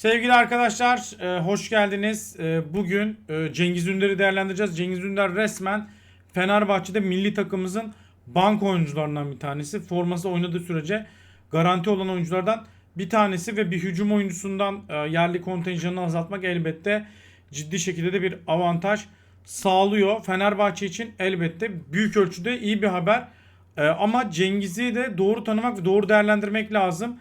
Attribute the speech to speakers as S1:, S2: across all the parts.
S1: Sevgili arkadaşlar, e, hoş geldiniz. E, bugün e, Cengiz Ünder'i değerlendireceğiz. Cengiz Ünder resmen Fenerbahçe'de milli takımımızın bank oyuncularından bir tanesi. Forması oynadığı sürece garanti olan oyunculardan bir tanesi ve bir hücum oyuncusundan yerli kontenjanını azaltmak elbette ciddi şekilde de bir avantaj sağlıyor. Fenerbahçe için elbette büyük ölçüde iyi bir haber. Ama Cengiz'i de doğru tanımak ve doğru değerlendirmek lazım.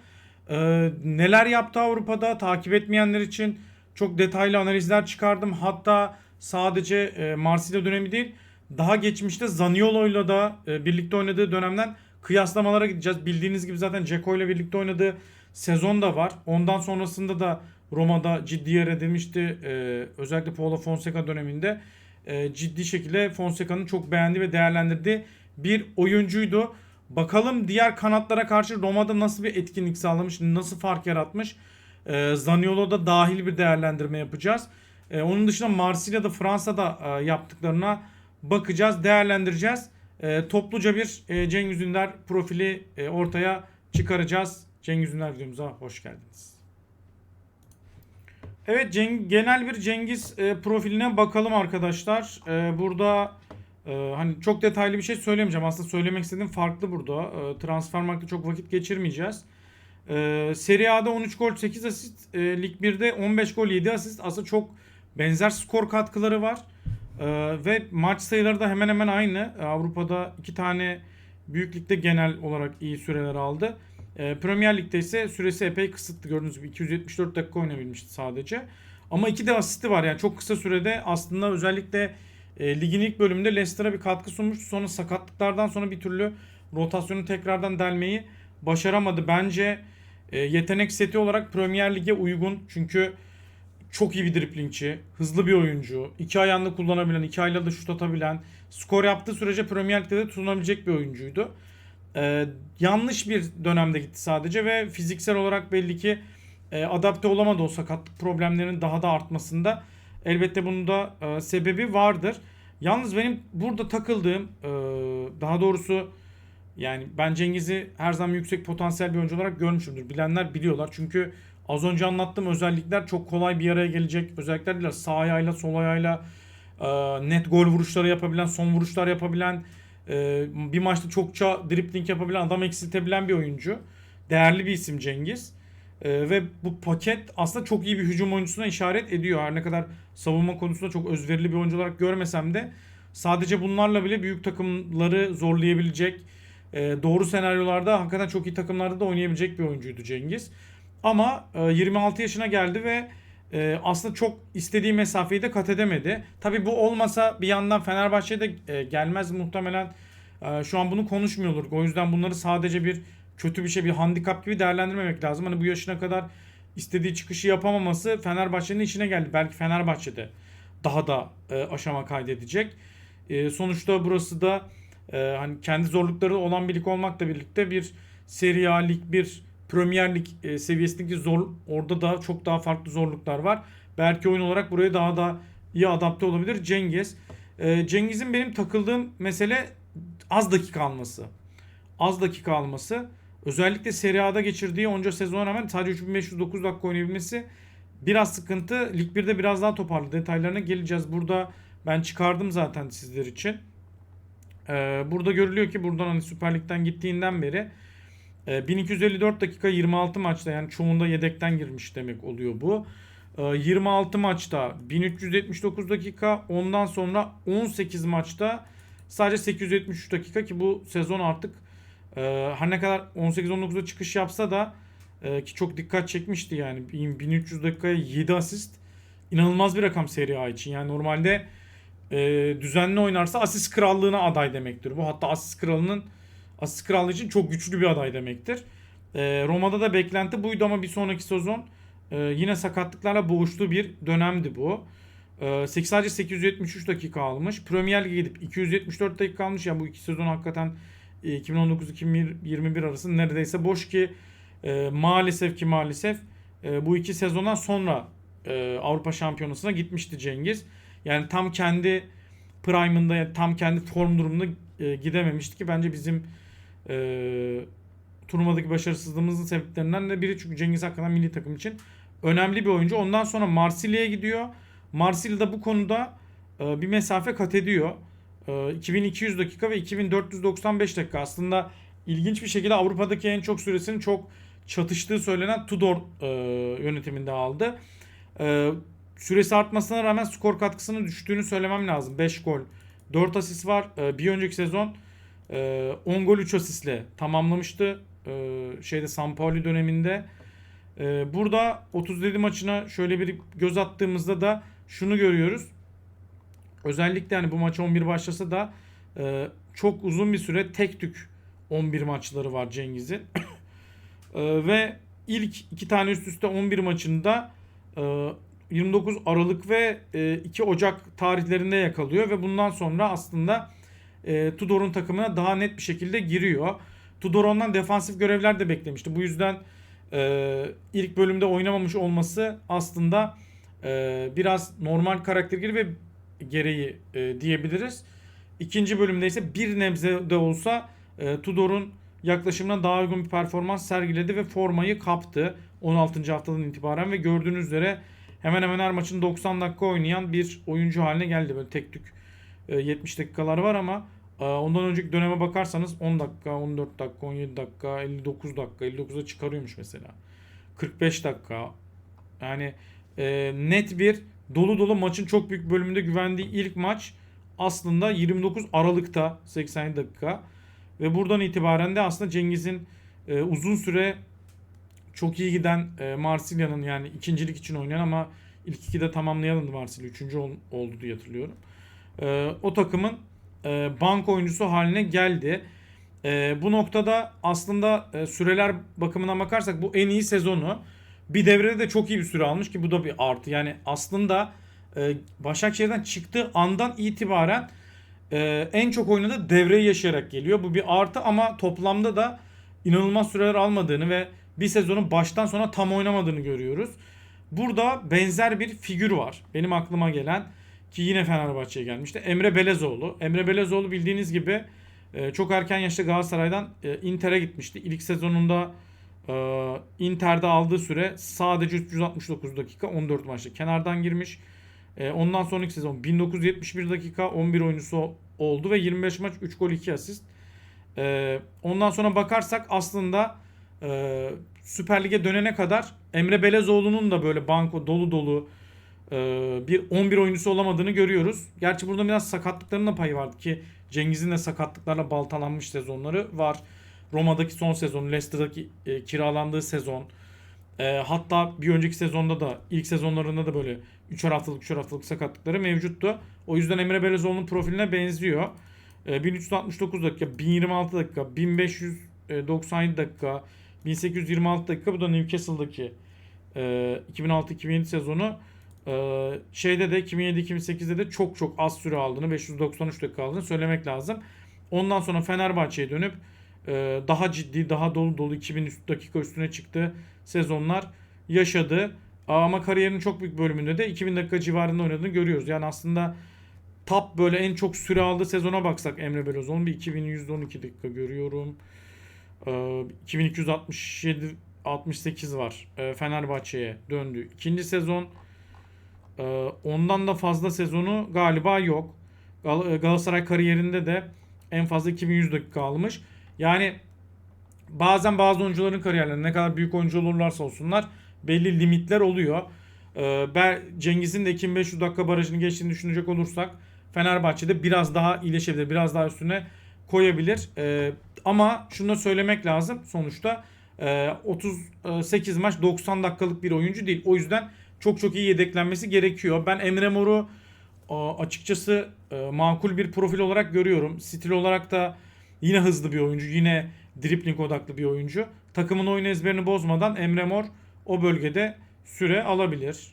S1: Ee, neler yaptı Avrupa'da takip etmeyenler için çok detaylı analizler çıkardım. Hatta sadece e, Marsilya dönemi değil daha geçmişte Zaniolo'yla da e, birlikte oynadığı dönemden kıyaslamalara gideceğiz. Bildiğiniz gibi zaten Ceko ile birlikte oynadığı sezon da var. Ondan sonrasında da Roma'da ciddi yer edilmişti. E, özellikle Paulo Fonseca döneminde e, ciddi şekilde Fonseca'nın çok beğendiği ve değerlendirdiği bir oyuncuydu. Bakalım diğer kanatlara karşı Roma'da nasıl bir etkinlik sağlamış, nasıl fark yaratmış. Ee, Zaniolo'da dahil bir değerlendirme yapacağız. Ee, onun dışında Marsilya'da, Fransa'da e, yaptıklarına bakacağız, değerlendireceğiz. Ee, topluca bir e, Cengiz Ünder profili e, ortaya çıkaracağız. Cengiz Ünder videomuza hoş geldiniz. Evet Ceng- genel bir Cengiz e, profiline bakalım arkadaşlar. E, burada e, hani çok detaylı bir şey söylemeyeceğim. Aslında söylemek istediğim farklı burada. E, Transfermarkt'ta çok vakit geçirmeyeceğiz. E, Serie A'da 13 gol 8 asist. E, Lig 1'de 15 gol 7 asist. Aslında çok benzer skor katkıları var. E, ve maç sayıları da hemen hemen aynı. E, Avrupa'da iki tane büyük ligde genel olarak iyi süreler aldı. E, Premier Lig'de ise süresi epey kısıtlı. Gördüğünüz gibi 274 dakika oynayabilmişti sadece. Ama iki de asisti var. Yani çok kısa sürede aslında özellikle e, ligin ilk bölümünde Leicester'a bir katkı sunmuştu. Sonra sakatlıklardan sonra bir türlü rotasyonu tekrardan delmeyi başaramadı. Bence e, yetenek seti olarak Premier Lig'e uygun. Çünkü çok iyi bir driplingçi, hızlı bir oyuncu, iki ayağını kullanabilen, iki ayla da şut atabilen, skor yaptığı sürece Premier Lig'de de tutunabilecek bir oyuncuydu. Ee, yanlış bir dönemde gitti sadece ve fiziksel olarak belli ki e, adapte olamadı o sakatlık problemlerinin daha da artmasında. Elbette bunun da e, sebebi vardır. Yalnız benim burada takıldığım e, daha doğrusu yani ben Cengiz'i her zaman yüksek potansiyel bir oyuncu olarak görmüşümdür. Bilenler biliyorlar. Çünkü az önce anlattığım özellikler çok kolay bir araya gelecek özellikler değil. Sağ ayağıyla sol ayağıyla e, net gol vuruşları yapabilen, son vuruşlar yapabilen, e, bir maçta çokça dribling yapabilen, adam eksiltebilen bir oyuncu. Değerli bir isim Cengiz. E, ve bu paket aslında çok iyi bir hücum oyuncusuna işaret ediyor. Her ne kadar savunma konusunda çok özverili bir oyuncu olarak görmesem de sadece bunlarla bile büyük takımları zorlayabilecek, e, doğru senaryolarda hakikaten çok iyi takımlarda da oynayabilecek bir oyuncuydu Cengiz. Ama e, 26 yaşına geldi ve e, aslında çok istediği mesafeyi de kat edemedi. Tabi bu olmasa bir yandan Fenerbahçe'de e, gelmez muhtemelen. E, şu an bunu konuşmuyor olurduk. O yüzden bunları sadece bir kötü bir şey, bir handikap gibi değerlendirmemek lazım. Hani bu yaşına kadar istediği çıkışı yapamaması Fenerbahçe'nin işine geldi. Belki Fenerbahçe'de daha da e, aşama kaydedecek. E, sonuçta burası da e, hani kendi zorlukları olan bir lig olmakla birlikte bir Serie A Lig 1 Premier Lig e, seviyesindeki zor orada da çok daha farklı zorluklar var. Belki oyun olarak buraya daha da iyi adapte olabilir Cengiz. E, Cengiz'in benim takıldığım mesele az dakika alması. Az dakika alması. Özellikle Serie A'da geçirdiği onca sezona rağmen sadece 3509 dakika oynayabilmesi biraz sıkıntı. Lig 1'de biraz daha toparlı. Detaylarına geleceğiz. Burada ben çıkardım zaten sizler için. Ee, burada görülüyor ki buradan hani Süper Lig'den gittiğinden beri e, 1254 dakika 26 maçta yani çoğunda yedekten girmiş demek oluyor bu. E, 26 maçta 1379 dakika ondan sonra 18 maçta sadece 873 dakika ki bu sezon artık e, her ne kadar 18-19'da çıkış yapsa da e, ki çok dikkat çekmişti yani 1300 dakikaya 7 asist inanılmaz bir rakam Serie A için. Yani normalde e, düzenli oynarsa asist krallığına aday demektir. Bu hatta asist kralının asist krallığı için çok güçlü bir aday demektir. E, Roma'da da beklenti buydu ama bir sonraki sezon e, yine sakatlıklarla boğuştuğu bir dönemdi bu. E, sadece 873 dakika almış. Premier Lig'e gidip 274 dakika almış. Yani bu iki sezon hakikaten 2019-2021 arası neredeyse boş ki e, maalesef ki maalesef e, bu iki sezondan sonra e, Avrupa Şampiyonası'na gitmişti Cengiz. Yani tam kendi prime'ında tam kendi form durumunda e, gidememişti ki bence bizim e, turnuvadaki başarısızlığımızın sebeplerinden de biri çünkü Cengiz hakikaten milli takım için önemli bir oyuncu. Ondan sonra Marsilya'ya gidiyor. Marsilya'da bu konuda e, bir mesafe kat ediyor. E, 2200 dakika ve 2495 dakika aslında ilginç bir şekilde Avrupa'daki en çok süresinin çok çatıştığı söylenen Tudor e, yönetiminde aldı. E, süresi artmasına rağmen skor katkısının düştüğünü söylemem lazım. 5 gol, 4 asist var. E, bir önceki sezon e, 10 gol 3 asistle tamamlamıştı. E, şeyde San Pauli döneminde. E, burada 37 maçına şöyle bir göz attığımızda da şunu görüyoruz. Özellikle hani bu maç 11 başlasa da e, çok uzun bir süre tek tük 11 maçları var Cengiz'in. E, ve ilk iki tane üst üste 11 maçında e, 29 Aralık ve e, 2 Ocak tarihlerinde yakalıyor ve bundan sonra aslında e, Tudor'un takımına daha net bir şekilde giriyor. Tudor ondan defansif görevler de beklemişti. Bu yüzden e, ilk bölümde oynamamış olması aslında e, biraz normal karakter gibi ve gereği e, diyebiliriz. İkinci bölümde ise bir nebze de olsa e, Tudor'un yaklaşımına daha uygun bir performans sergiledi ve formayı kaptı 16. haftadan itibaren ve gördüğünüz üzere hemen hemen her maçın 90 dakika oynayan bir oyuncu haline geldi. Böyle tek tük e, 70 dakikalar var ama e, ondan önceki döneme bakarsanız 10 dakika, 14 dakika, 17 dakika, 59 dakika, 59'a çıkarıyormuş mesela. 45 dakika. Yani e, net bir dolu dolu maçın çok büyük bölümünde güvendiği ilk maç aslında 29 Aralık'ta 87 dakika. Ve buradan itibaren de aslında Cengiz'in e, uzun süre çok iyi giden e, Marsilya'nın yani ikincilik için oynayan ama ilk ikide tamamlayamadı Marsilya. Üçüncü ol, oldu diye hatırlıyorum. E, o takımın e, bank oyuncusu haline geldi. E, bu noktada aslında e, süreler bakımına bakarsak bu en iyi sezonu. Bir devrede de çok iyi bir süre almış ki bu da bir artı. Yani aslında e, Başakşehir'den çıktığı andan itibaren e, en çok oynadığı devreyi yaşayarak geliyor. Bu bir artı ama toplamda da inanılmaz süreler almadığını ve bir sezonun baştan sona tam oynamadığını görüyoruz. Burada benzer bir figür var. Benim aklıma gelen ki yine Fenerbahçe'ye gelmişti. Emre Belezoğlu. Emre Belezoğlu bildiğiniz gibi e, çok erken yaşta Galatasaray'dan e, Inter'e gitmişti. İlk sezonunda e, Inter'de aldığı süre sadece 369 dakika 14 maçta kenardan girmiş. E, ondan sonraki sezon 1971 dakika 11 oyuncusu oldu ve 25 maç 3 gol 2 asist. E, ondan sonra bakarsak aslında e, Süper Lig'e dönene kadar Emre Belezoğlu'nun da böyle banko dolu dolu e, bir 11 oyuncusu olamadığını görüyoruz. Gerçi burada biraz sakatlıkların da payı vardı ki Cengiz'in de sakatlıklarla baltalanmış sezonları var. Roma'daki son sezon, Leicester'daki e, kiralandığı sezon. E, hatta bir önceki sezonda da ilk sezonlarında da böyle 3'er haftalık 3'er haftalık sakatlıkları mevcuttu. O yüzden Emre Belezoğlu'nun profiline benziyor. E, 1369 dakika, 1026 dakika, 1597 dakika, 1826 dakika bu da Newcastle'daki e, 2006-2007 sezonu. E, şeyde de 2007-2008'de de çok çok az süre aldığını 593 dakika aldığını söylemek lazım. Ondan sonra Fenerbahçe'ye dönüp daha ciddi daha dolu dolu 2000 üst- dakika üstüne çıktı sezonlar yaşadı. Ama kariyerinin çok büyük bölümünde de 2000 dakika civarında oynadığını görüyoruz. Yani aslında top böyle en çok süre aldığı sezona baksak Emre Belözoğlu'nun bir 2112 dakika görüyorum. Ee, 2267 68 var. Ee, Fenerbahçe'ye döndü. İkinci sezon ondan da fazla sezonu galiba yok. Gal- Galatasaray kariyerinde de en fazla 2100 dakika almış. Yani bazen bazı oyuncuların kariyerlerinde ne kadar büyük oyuncu olurlarsa olsunlar belli limitler oluyor. Ee, ben Cengiz'in de 2500 dakika barajını geçtiğini düşünecek olursak Fenerbahçe'de biraz daha iyileşebilir. Biraz daha üstüne koyabilir. Ee, ama şunu da söylemek lazım. Sonuçta e, 38 maç 90 dakikalık bir oyuncu değil. O yüzden çok çok iyi yedeklenmesi gerekiyor. Ben Emre Mor'u e, açıkçası e, makul bir profil olarak görüyorum. Stil olarak da yine hızlı bir oyuncu. Yine dripling odaklı bir oyuncu. Takımın oyun ezberini bozmadan Emre Mor o bölgede süre alabilir.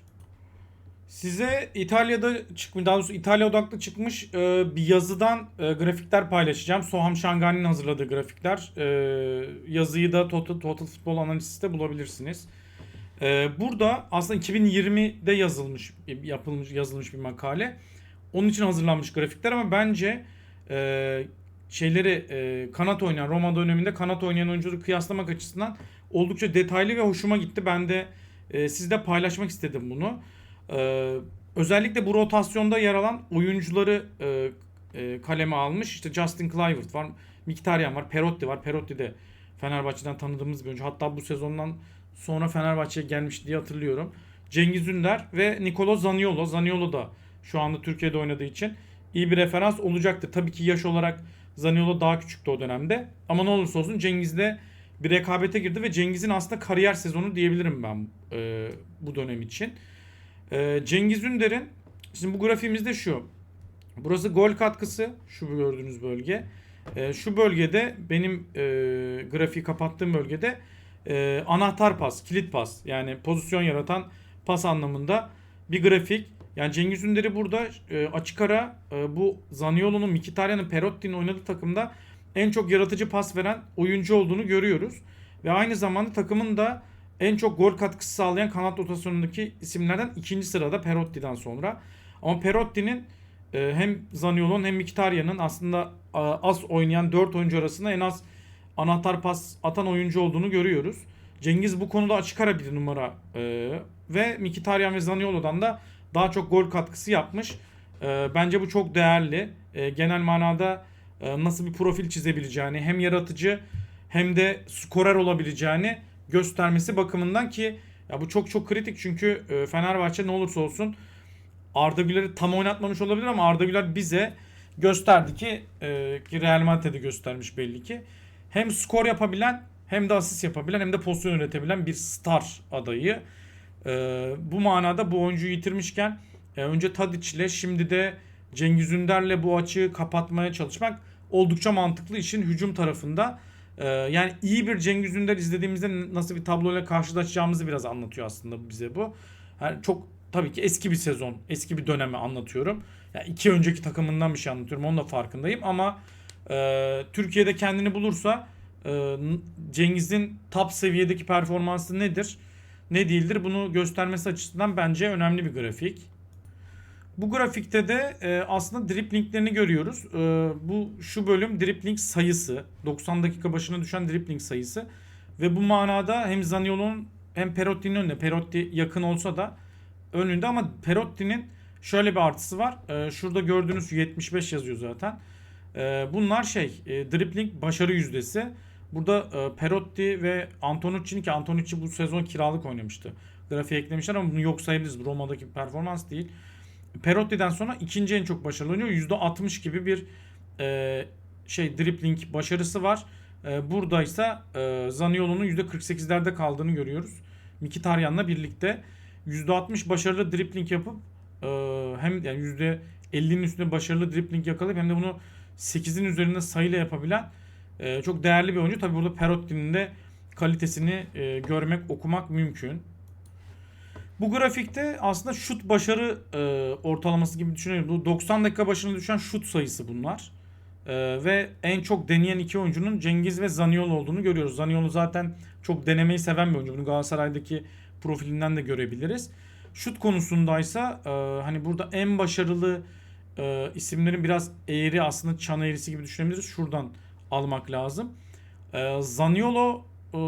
S1: Size İtalya'da çıkmış, daha doğrusu İtalya odaklı çıkmış e, bir yazıdan e, grafikler paylaşacağım. Soham Şangani'nin hazırladığı grafikler. E, yazıyı da Total, Total Futbol Analyst'te bulabilirsiniz. E, burada aslında 2020'de yazılmış, yapılmış, yazılmış bir makale. Onun için hazırlanmış grafikler ama bence e, şeyleri e, kanat oynayan Roma döneminde kanat oynayan oyuncuları kıyaslamak açısından oldukça detaylı ve hoşuma gitti. Ben de e, sizle paylaşmak istedim bunu. E, özellikle bu rotasyonda yer alan oyuncuları e, e, kaleme almış. İşte Justin Kluivert var, Mkhitaryan var, Perotti var. Perotti de Fenerbahçe'den tanıdığımız bir oyuncu. Hatta bu sezondan sonra Fenerbahçe'ye gelmiş diye hatırlıyorum. Cengiz Ünder ve Nicolo Zaniolo. Zaniolo da şu anda Türkiye'de oynadığı için iyi bir referans olacaktır. Tabii ki yaş olarak Zaniolo daha küçüktü o dönemde. Ama ne olursa olsun Cengiz'le bir rekabete girdi ve Cengiz'in aslında kariyer sezonu diyebilirim ben e, bu dönem için. E, Cengiz Ünder'in şimdi bu grafiğimizde şu. Burası gol katkısı şu gördüğünüz bölge. E, şu bölgede benim e, grafiği kapattığım bölgede e, anahtar pas, kilit pas yani pozisyon yaratan pas anlamında bir grafik. Yani Cengiz Ünder'i burada e, açık ara e, bu Zaniolo'nun, Mkhitaryan'ın, Perotti'nin oynadığı takımda en çok yaratıcı pas veren oyuncu olduğunu görüyoruz. Ve aynı zamanda takımın da en çok gol katkısı sağlayan kanat rotasyonundaki isimlerden ikinci sırada Perotti'den sonra. Ama Perotti'nin e, hem Zaniolo'nun hem Mkhitaryan'ın aslında e, az oynayan 4 oyuncu arasında en az anahtar pas atan oyuncu olduğunu görüyoruz. Cengiz bu konuda açık ara bir numara e, ve Mkhitaryan ve Zaniolo'dan da daha çok gol katkısı yapmış. E, bence bu çok değerli. E, genel manada e, nasıl bir profil çizebileceğini hem yaratıcı hem de skorer olabileceğini göstermesi bakımından ki ya bu çok çok kritik çünkü e, Fenerbahçe ne olursa olsun Arda Güler'i tam oynatmamış olabilir ama Arda Güler bize gösterdi ki e, ki Real Madrid'de göstermiş belli ki hem skor yapabilen hem de asist yapabilen hem de pozisyon üretebilen bir star adayı. E, bu manada bu oyuncuyu yitirmişken e, önce Tadic ile şimdi de Cengiz Ünder'le bu açığı kapatmaya çalışmak oldukça mantıklı işin hücum tarafında. E, yani iyi bir Cengiz Ünder izlediğimizde nasıl bir tabloyla karşılaşacağımızı biraz anlatıyor aslında bize bu. Yani çok tabii ki eski bir sezon, eski bir dönemi anlatıyorum. Yani iki önceki takımından bir şey anlatıyorum. Onun da farkındayım ama e, Türkiye'de kendini bulursa e, Cengiz'in top seviyedeki performansı nedir? Ne değildir? Bunu göstermesi açısından bence önemli bir grafik. Bu grafikte de e, aslında driplinglerini görüyoruz. E, bu şu bölüm dripling sayısı. 90 dakika başına düşen dripling sayısı. Ve bu manada hem Zaniolo'nun hem Perotti'nin önünde. Perotti yakın olsa da önünde ama Perotti'nin şöyle bir artısı var. E, şurada gördüğünüz 75 yazıyor zaten. E, bunlar şey e, dribbling başarı yüzdesi. Burada e, Perotti ve Antonucci'nin ki Antonucci bu sezon kiralık oynamıştı. Grafiğe eklemişler ama bunu yok sayabiliriz. Roma'daki performans değil. Perotti'den sonra ikinci en çok başarılı oynuyor. %60 gibi bir e, şey dribbling başarısı var. E, burada ise e, Zaniolo'nun %48'lerde kaldığını görüyoruz. Mkhitaryan'la birlikte %60 başarılı dribbling yapıp e, hem yani %50'nin üstünde başarılı dribbling yakalayıp hem de bunu 8'in üzerinde sayıyla yapabilen e, çok değerli bir oyuncu. Tabi burada Perotti'nin de kalitesini e, görmek, okumak mümkün. Bu grafikte aslında şut başarı e, ortalaması gibi düşünüyorum. Bu 90 dakika başına düşen şut sayısı bunlar. E, ve en çok deneyen iki oyuncunun Cengiz ve Zaniolo olduğunu görüyoruz. Zaniolo zaten çok denemeyi seven bir oyuncu. Bunu Galatasaray'daki profilinden de görebiliriz. Şut konusundaysa e, hani burada en başarılı e, isimlerin biraz eğri aslında çan eğrisi gibi düşünebiliriz. Şuradan almak lazım. E, Zaniolo e,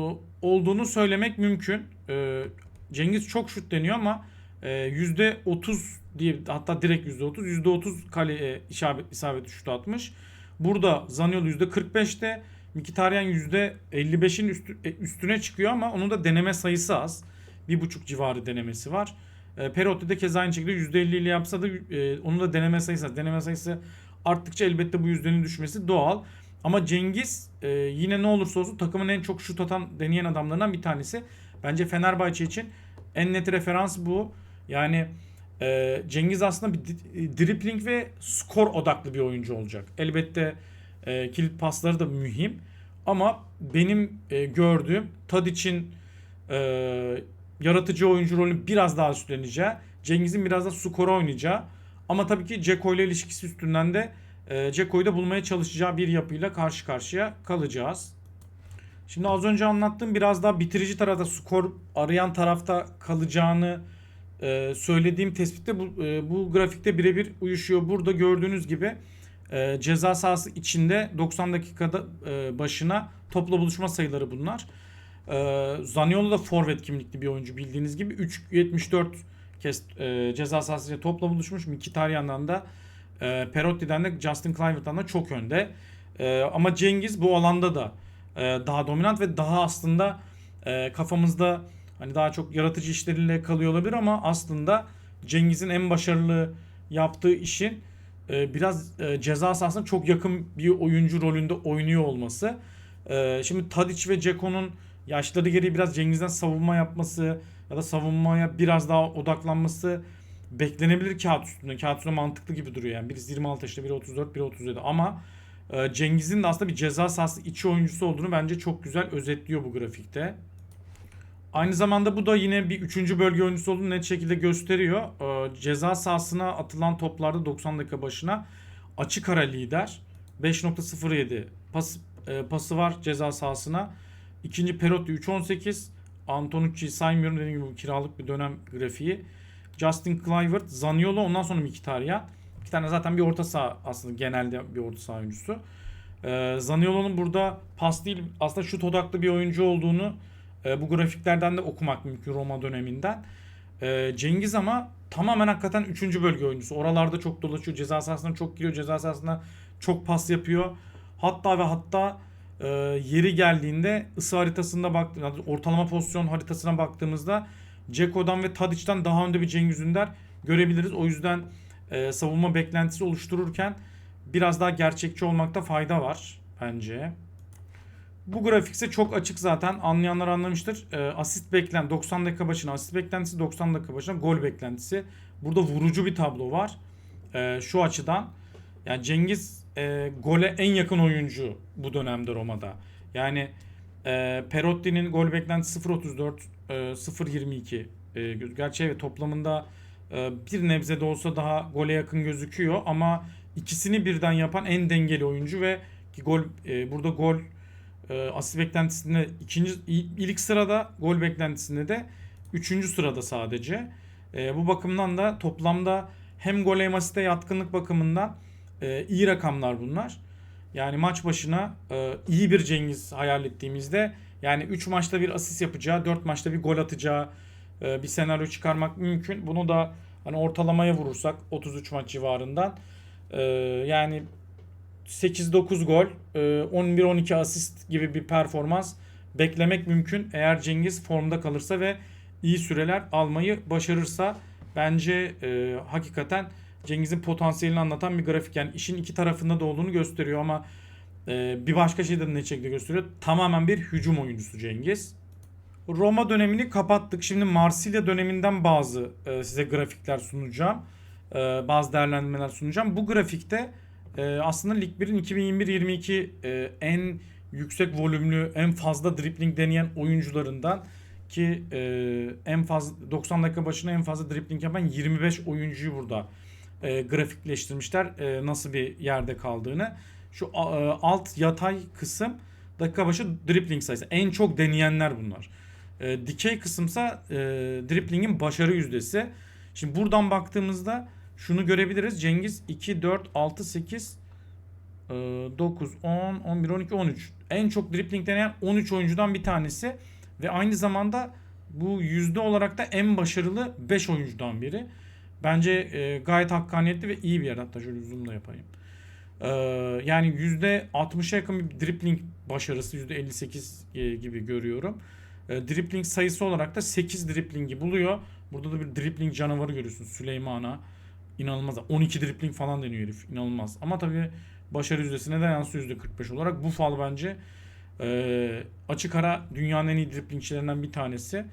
S1: olduğunu söylemek mümkün. E, Cengiz çok şut deniyor ama e, %30 diye hatta direkt %30 %30 kale isabet, isabet şut atmış. Burada Zaniolo %45'te Mkhitaryan %55'in üstü, e, üstüne çıkıyor ama onun da deneme sayısı az. Bir buçuk civarı denemesi var. E, Perotti de keza aynı şekilde %50 ile yapsa da e, onun da deneme sayısı az. Deneme sayısı arttıkça elbette bu yüzdenin düşmesi doğal. Ama Cengiz e, yine ne olursa olsun takımın en çok şut atan deneyen adamlarından bir tanesi. Bence Fenerbahçe için en net referans bu. Yani e, Cengiz aslında bir dribbling ve skor odaklı bir oyuncu olacak. Elbette e, kilit pasları da mühim. Ama benim e, gördüğüm Tadic'in e, yaratıcı oyuncu rolünü biraz daha üstleneceği, Cengiz'in biraz da skor oynayacağı ama tabii ki Ceko ile ilişkisi üstünden de e, Ceko'yu da bulmaya çalışacağı bir yapıyla karşı karşıya kalacağız. Şimdi az önce anlattığım biraz daha bitirici tarafta skor arayan tarafta kalacağını e, söylediğim tespitte bu, e, bu grafikte birebir uyuşuyor. Burada gördüğünüz gibi e, ceza sahası içinde 90 dakikada e, başına topla buluşma sayıları bunlar. Ee, Zaniolo da forvet kimlikli bir oyuncu bildiğiniz gibi 3.74 kez e, ceza sahasıyla topla buluşmuş. Mkhitaryan'dan da e, Perotti'den de Justin Kluivert'tan da çok önde. E, ama Cengiz bu alanda da e, daha dominant ve daha aslında e, kafamızda hani daha çok yaratıcı işleriyle kalıyor olabilir ama aslında Cengiz'in en başarılı yaptığı işin e, biraz e, ceza sahasına çok yakın bir oyuncu rolünde oynuyor olması. E, şimdi Tadic ve Ceko'nun yaşları gereği biraz Cengiz'den savunma yapması ya da savunmaya biraz daha odaklanması beklenebilir kağıt üstünde. Kağıt üstünde mantıklı gibi duruyor yani. Birisi 26 yaşında, biri 34, biri 37 ama e, Cengiz'in de aslında bir ceza sahası içi oyuncusu olduğunu bence çok güzel özetliyor bu grafikte. Aynı zamanda bu da yine bir üçüncü bölge oyuncusu olduğunu net şekilde gösteriyor. Ee, ceza sahasına atılan toplarda 90 dakika başına açık ara lider. 5.07 pas, e, pası var ceza sahasına. İkinci Perotti 3.18. Antonucci'yi saymıyorum dediğim gibi kiralık bir dönem grafiği. Justin Kluivert, Zaniolo ondan sonra Mkhitaryan. İki tane zaten bir orta saha aslında genelde bir orta saha oyuncusu. Ee, Zaniolo'nun burada pas değil aslında şut odaklı bir oyuncu olduğunu e, bu grafiklerden de okumak mümkün Roma döneminden. E, Cengiz ama tamamen hakikaten 3. bölge oyuncusu. Oralarda çok dolaşıyor. Ceza sahasına çok giriyor. Ceza sahasına çok pas yapıyor. Hatta ve hatta e, yeri geldiğinde ısı haritasında baktığında ortalama pozisyon haritasına baktığımızda Ceko'dan ve Tadic'ten daha önde bir Cengiz Ünder görebiliriz. O yüzden e, savunma beklentisi oluştururken biraz daha gerçekçi olmakta fayda var bence. Bu grafikse çok açık zaten. Anlayanlar anlamıştır. E, asist beklen 90 dakika başına asist beklentisi 90 dakika başına gol beklentisi. Burada vurucu bir tablo var. E, şu açıdan yani Cengiz e, gole en yakın oyuncu bu dönemde Roma'da. Yani e, Perotti'nin gol beklentisi 0.34 e, 0.22 e, gerçi evet toplamında e, bir nebze de olsa daha gole yakın gözüküyor ama ikisini birden yapan en dengeli oyuncu ve ki gol e, burada gol e, asist beklentisinde ikinci ilk sırada gol beklentisinde de üçüncü sırada sadece. E, bu bakımdan da toplamda hem gol hem asiste yatkınlık bakımından e, iyi rakamlar bunlar. Yani maç başına e, iyi bir Cengiz hayal ettiğimizde yani 3 maçta bir asist yapacağı, 4 maçta bir gol atacağı e, bir senaryo çıkarmak mümkün. Bunu da hani ortalamaya vurursak 33 maç civarından e, yani 8-9 gol, 11-12 asist gibi bir performans beklemek mümkün. Eğer Cengiz formda kalırsa ve iyi süreler almayı başarırsa bence e, hakikaten Cengiz'in potansiyelini anlatan bir grafik. Yani işin iki tarafında da olduğunu gösteriyor ama e, bir başka şey de ne şekilde gösteriyor. Tamamen bir hücum oyuncusu Cengiz. Roma dönemini kapattık. Şimdi Marsilya döneminden bazı e, size grafikler sunacağım. E, bazı değerlendirmeler sunacağım. Bu grafikte e, aslında Lig 1'in 2021-22 e, en yüksek volümlü, en fazla dribbling deneyen oyuncularından ki e, en fazla 90 dakika başına en fazla dribbling yapan 25 oyuncuyu burada e, grafikleştirmişler. E, nasıl bir yerde kaldığını. Şu e, alt yatay kısım dakika başı dribbling sayısı. En çok deneyenler bunlar. E, dikey kısımsa e, dribblingin başarı yüzdesi. Şimdi buradan baktığımızda şunu görebiliriz. Cengiz 2, 4, 6, 8, 9, 10, 11, 12, 13. En çok dribbling deneyen 13 oyuncudan bir tanesi. Ve aynı zamanda bu yüzde olarak da en başarılı 5 oyuncudan biri. Bence e, gayet hakkaniyetli ve iyi bir yer. Hatta şöyle zoomla yapayım. E, yani yüzde 60'a yakın bir dribbling başarısı. Yüzde 58 e, gibi görüyorum. E, dribbling sayısı olarak da 8 dribblingi buluyor. Burada da bir dribbling canavarı görüyorsunuz. Süleyman'a inanılmaz. 12 dribbling falan deniyor herif. İnanılmaz. Ama tabii başarı yüzdesine de yansıyor %45 olarak. Bu fal bence e, açık ara dünyanın en iyi driblingçilerinden bir tanesi.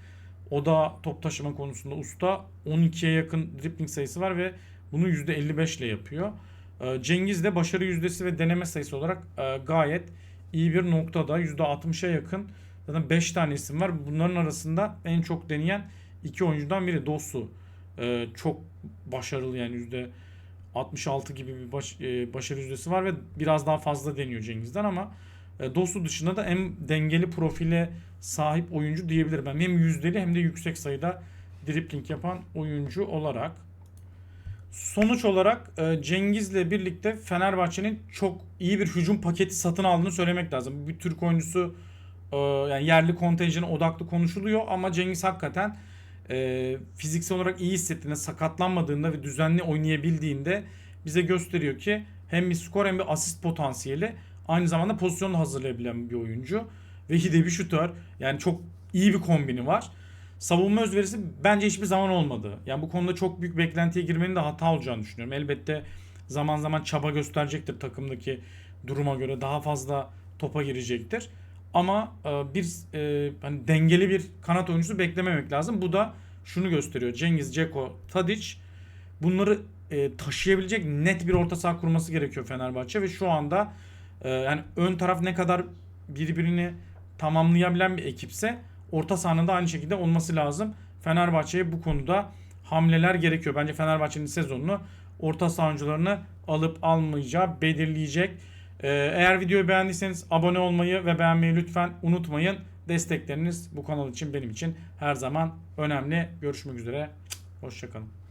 S1: O da top taşıma konusunda usta. 12'ye yakın dribbling sayısı var ve bunu %55 ile yapıyor. E, Cengiz de başarı yüzdesi ve deneme sayısı olarak e, gayet iyi bir noktada. %60'a yakın zaten 5 tane isim var. Bunların arasında en çok deneyen iki oyuncudan biri Dosu. E, çok başarılı yani yüzde 66 gibi bir baş, e, başarı yüzdesi var ve biraz daha fazla deniyor Cengiz'den ama Dosu dışında da en dengeli profile sahip oyuncu diyebilirim ben. Hem yüzdeli hem de yüksek sayıda dribbling yapan oyuncu olarak. Sonuç olarak e, Cengiz'le birlikte Fenerbahçe'nin çok iyi bir hücum paketi satın aldığını söylemek lazım. Bir Türk oyuncusu e, yani yerli kontenjana odaklı konuşuluyor ama Cengiz hakikaten e, fiziksel olarak iyi hissettiğinde, sakatlanmadığında ve düzenli oynayabildiğinde bize gösteriyor ki hem bir skor hem bir asist potansiyeli aynı zamanda pozisyon da hazırlayabilen bir oyuncu ve de bir şutör. Yani çok iyi bir kombini var. Savunma özverisi bence hiçbir zaman olmadı. Yani bu konuda çok büyük beklentiye girmenin de hata olacağını düşünüyorum. Elbette zaman zaman çaba gösterecektir takımdaki duruma göre daha fazla topa girecektir. Ama e, bir e, hani dengeli bir kanat oyuncusu beklememek lazım. Bu da şunu gösteriyor. Cengiz, Ceko, Tadic bunları e, taşıyabilecek net bir orta saha kurması gerekiyor Fenerbahçe ve şu anda yani ön taraf ne kadar birbirini tamamlayabilen bir ekipse orta sahanın da aynı şekilde olması lazım. Fenerbahçe'ye bu konuda hamleler gerekiyor. Bence Fenerbahçe'nin sezonunu orta saha alıp almayacağı belirleyecek. Ee, eğer videoyu beğendiyseniz abone olmayı ve beğenmeyi lütfen unutmayın. Destekleriniz bu kanal için benim için her zaman önemli. Görüşmek üzere. Hoşçakalın.